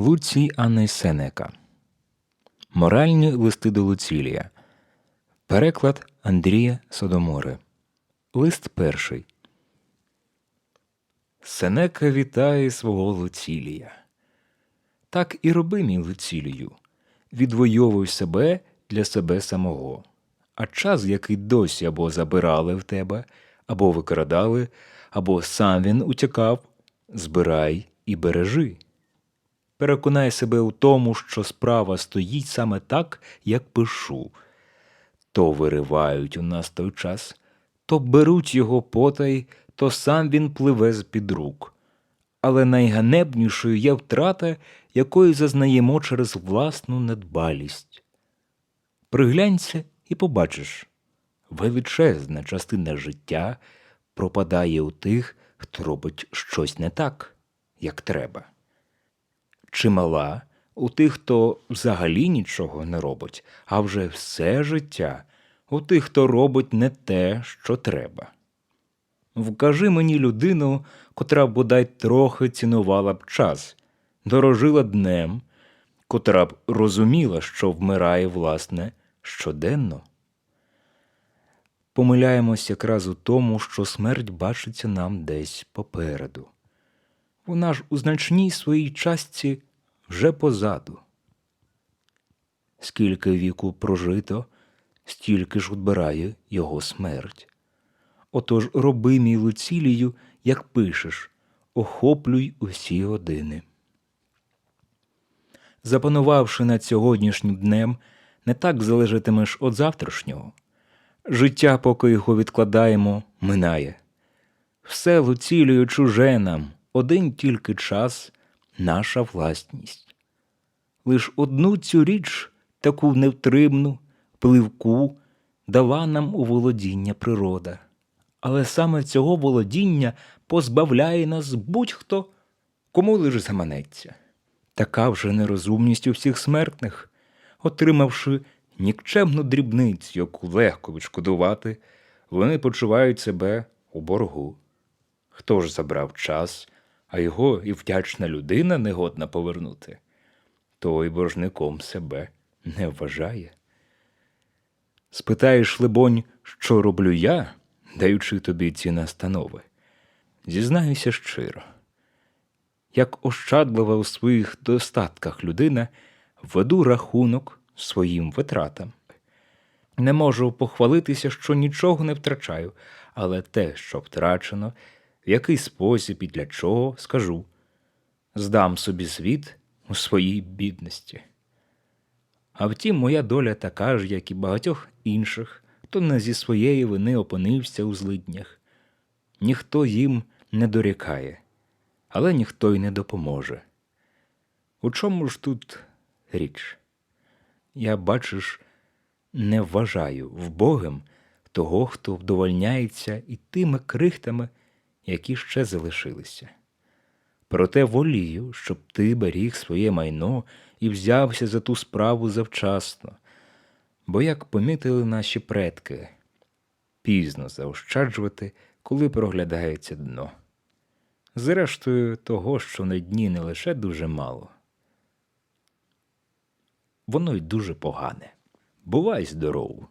Луцій Анни Сенека. Моральні листи до Луцілія. Переклад Андрія Содомори. Лист перший. Сенека вітає свого Луцілія. Так і роби, мій Луцілію. Відвоювуй себе для себе самого. А час, який досі або забирали в тебе, або викрадали, або сам він утікав, збирай і бережи. Переконай себе у тому, що справа стоїть саме так, як пишу. То виривають у нас той час, то беруть його потай, то сам він пливе з під рук. Але найганебнішою є втрата, якої зазнаємо через власну недбалість. Приглянься і побачиш, величезна частина життя пропадає у тих, хто робить щось не так, як треба. Чимала у тих, хто взагалі нічого не робить, а вже все життя у тих, хто робить не те, що треба. Вкажи мені людину, котра бодай трохи цінувала б час, дорожила днем, котра б розуміла, що вмирає, власне, щоденно. Помиляємось якраз у тому, що смерть бачиться нам десь попереду. Вона ж у значній своїй частці вже позаду. Скільки віку прожито, стільки ж відбирає його смерть. Отож роби мій Луцілію, як пишеш, охоплюй усі години. Запанувавши над сьогоднішнім днем, не так залежатимеш від завтрашнього. Життя, поки його відкладаємо, минає. Все Луцілію чуже нам, один тільки час наша власність. Лиш одну цю річ, таку невтримну, пливку, дала нам у володіння природа. Але саме цього володіння позбавляє нас будь-хто, кому лиш заманеться. Така вже нерозумність у всіх смертних, отримавши нікчемну дрібницю, яку легко відшкодувати, вони почувають себе у боргу. Хто ж забрав час, а його і вдячна людина негодна повернути, той боржником себе не вважає. Спитаєш, либонь, що роблю я, даючи тобі ці настанови? Зізнаюся щиро. Як ощадлива у своїх достатках людина, веду рахунок своїм витратам. Не можу похвалитися, що нічого не втрачаю, але те, що втрачено, в який спосіб і для чого, скажу здам собі світ у своїй бідності. А втім, моя доля така ж, як і багатьох інших, хто не зі своєї вини опинився у злиднях. Ніхто їм не дорікає, але ніхто й не допоможе. У чому ж тут річ? Я, бачиш, не вважаю вбогим того, хто вдовольняється і тими крихтами, які ще залишилися. Проте волію, щоб ти беріг своє майно і взявся за ту справу завчасно, бо, як помітили наші предки, пізно заощаджувати, коли проглядається дно. Зрештою, того, що на дні не лише дуже мало, воно й дуже погане. Бувай здоров!